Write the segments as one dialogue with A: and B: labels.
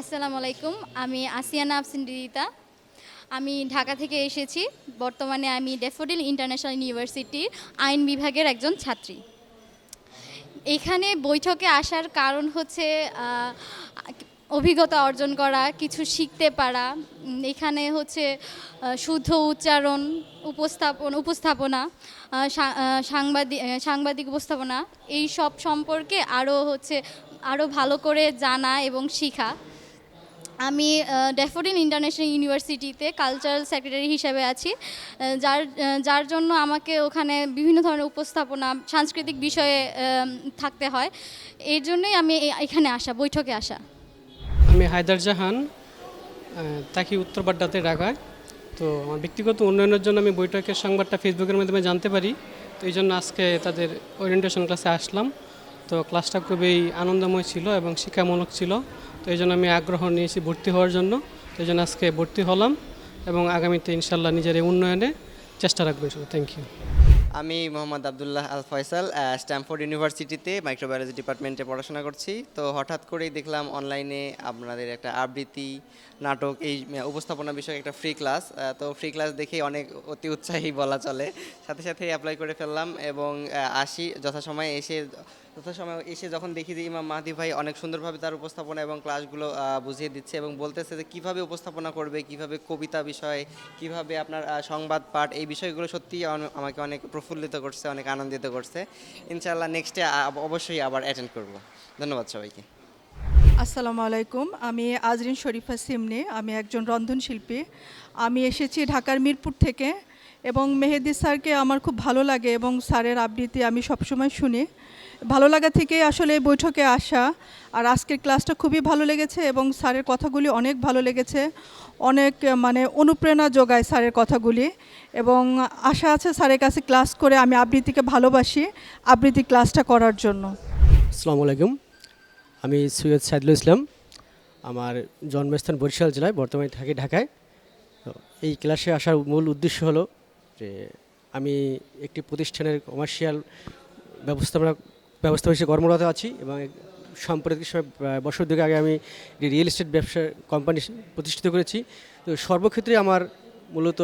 A: আসসালামু আলাইকুম, আমি আসিয়ানা আফসিন রিতা আমি ঢাকা থেকে এসেছি, বর্তমানে আমি ডেফোডিল ইন্টারন্যাশনাল ইউনিভার্সিটির আইন বিভাগের একজন ছাত্রী। এখানে বৈঠকে আসার কারণ হচ্ছে অভিজ্ঞতা অর্জন করা, কিছু শিখতে পারা, এখানে হচ্ছে শুদ্ধ উচ্চারণ, উপস্থাপন, উপস্থাপনা সাংবাদিক সাংবাদিক উপস্থাপনা, এই সব সম্পর্কে আরও হচ্ছে আরও ভালো করে জানা এবং শেখা। আমি ডেফোডিন ইন্টারন্যাশনাল ইউনিভার্সিটিতে কালচারাল সেক্রেটারি হিসেবে আছি যার যার জন্য আমাকে ওখানে বিভিন্ন ধরনের উপস্থাপনা, সাংস্কৃতিক বিষয়ে থাকতে হয়। এর জন্যই আমি এখানে আসা, বৈঠকে আসা।
B: আমি হায়দার জাহান থাকি উত্তর বাড্ডাতে ঢাকায়। তো আমার ব্যক্তিগত উন্নয়নের জন্য আমি বৈঠকের সংবাদটা ফেসবুকের মাধ্যমে জানতে পারি। তো এই জন্য আজকে তাদের ওরিয়েন্টেশন ক্লাসে আসলাম। তো ক্লাসটা খুবই আনন্দময় ছিল এবং শিক্ষামূলক ছিল। তো এই জন্য আমি আগ্রহ নিয়েছি ভর্তি হওয়ার জন্য। তো এই জন্য আজকে ভর্তি হলাম এবং আগামীতে ইনশাল্লাহ নিজের উন্নয়নে চেষ্টা রাখব থ্যাংক ইউ
C: আমি মোহাম্মদ আবদুল্লাহ আল ফয়সাল স্ট্যামফোর্ড ইউনিভার্সিটিতে মাইক্রোবায়োলজি ডিপার্টমেন্টে পড়াশোনা করছি। তো হঠাৎ করেই দেখলাম অনলাইনে আপনাদের একটা আবৃত্তি, নাটক, এই উপস্থাপনা বিষয়ক একটা ফ্রি ক্লাস। তো ফ্রি ক্লাস দেখে অনেক অতি উৎসাহী বলা চলে। সাথে সাথে অ্যাপ্লাই করে ফেললাম এবং আসি যথাসময়ে এসে যথাসময়ে এসে যখন দেখি যে ইমাম মাহদি ভাই অনেক সুন্দরভাবে তার উপস্থাপনা এবং ক্লাসগুলো বুঝিয়ে দিচ্ছে এবং বলতেছে যে কীভাবে উপস্থাপনা করবে, কীভাবে কবিতা বিষয়, কীভাবে আপনার সংবাদ পাঠ, এই বিষয়গুলো সত্যিই আমাকে অনেক প্রফুল্লিত করছে, অনেক আনন্দিত করছে। ইনশাল্লাহ নেক্সটে অবশ্যই আবার অ্যাটেন্ড করব। ধন্যবাদ সবাইকে।
D: আসসালামু আলাইকুম, আমি আজরিন শরীফা সিমনে, আমি একজন রন্ধনশিল্পী। আমি এসেছি ঢাকার মিরপুর থেকে। এবং মেহেদি স্যারকে আমার খুব ভালো লাগে এবং স্যারের আবৃত্তি আমি সবসময় শুনি। ভালো লাগা থেকে আসলে এই বৈঠকে আসা। আর আজকের ক্লাসটা খুবই ভালো লেগেছে এবং স্যারের কথাগুলি অনেক ভালো লেগেছে। অনেক মানে অনুপ্রেরণা যোগায় স্যারের কথাগুলি। এবং আশা আছে স্যারের কাছে ক্লাস করে আমি আবৃত্তিকে ভালোবাসি, আবৃত্তি ক্লাসটা করার জন্য।
E: আসসালামু আলাইকুম। আমি সৈয়দ সাইদুল ইসলাম। আমার জন্মস্থান বরিশাল জেলায়, বর্তমানে থাকি ঢাকায়। এই ক্লাসে আসার মূল উদ্দেশ্য হলো যে আমি একটি প্রতিষ্ঠানের কমার্শিয়াল ব্যবস্থাপনা, ব্যবস্থা হিসেবে কর্মরত আছি এবং সাম্প্রতিক বছর দুয়েক আগে আমি রিয়েল এস্টেট ব্যবসা কোম্পানি প্রতিষ্ঠিত করেছি। তো সর্বক্ষেত্রে আমার মূলত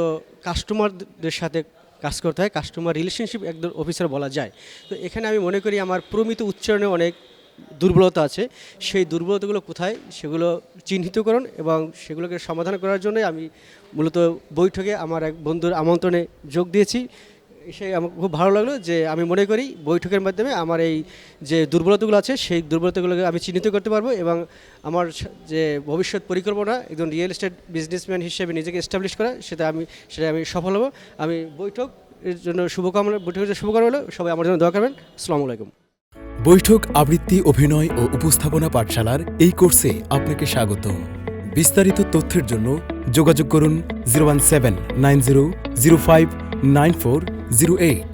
E: কাস্টমারদের সাথে কাজ করতে হয়। কাস্টমার রিলেশনশিপ একদম অফিসার বলা যায়। তো এখানে আমি মনে করি আমার প্রমিত উচ্চারণে অনেক দুর্বলতা আছে, সেই দুর্বলতাগুলো কোথায় সেগুলো চিহ্নিতকরণ এবং সেগুলোকে সমাধান করার জন্য আমি মূলত বৈঠকে আমার এক বন্ধুর আমন্ত্রণে যোগ দিয়েছি। সে আমার খুব ভালো লাগল যে আমি মনে করি বৈঠকের মাধ্যমে আমার এই যে দুর্বলতাগুলো আছে, সেই দুর্বলতাগুলোকে আমি চিহ্নিত করতে পারব এবং আমার যে ভবিষ্যৎ পরিকল্পনা একজন রিয়েল এস্টেট বিজনেসম্যান হিসেবে নিজেকে এস্টাবলিশ করা, সেটা আমি সেটা আমি সফল হব। আমি বৈঠক এর জন্য শুভকামনা, বৈঠকের জন্য শুভকামনা হলো সবাই আমার জন্য দোয়া করবেন। আসসালামু আলাইকুম।
F: বৈঠক, আবৃত্তি, অভিনয় ও উপস্থাপনা পাঠশালার এই কোর্সে আপনাকে স্বাগত। বিস্তারিত তথ্যের জন্য যোগাযোগ করুন zero one seven nine zero zero five nine four zero eight.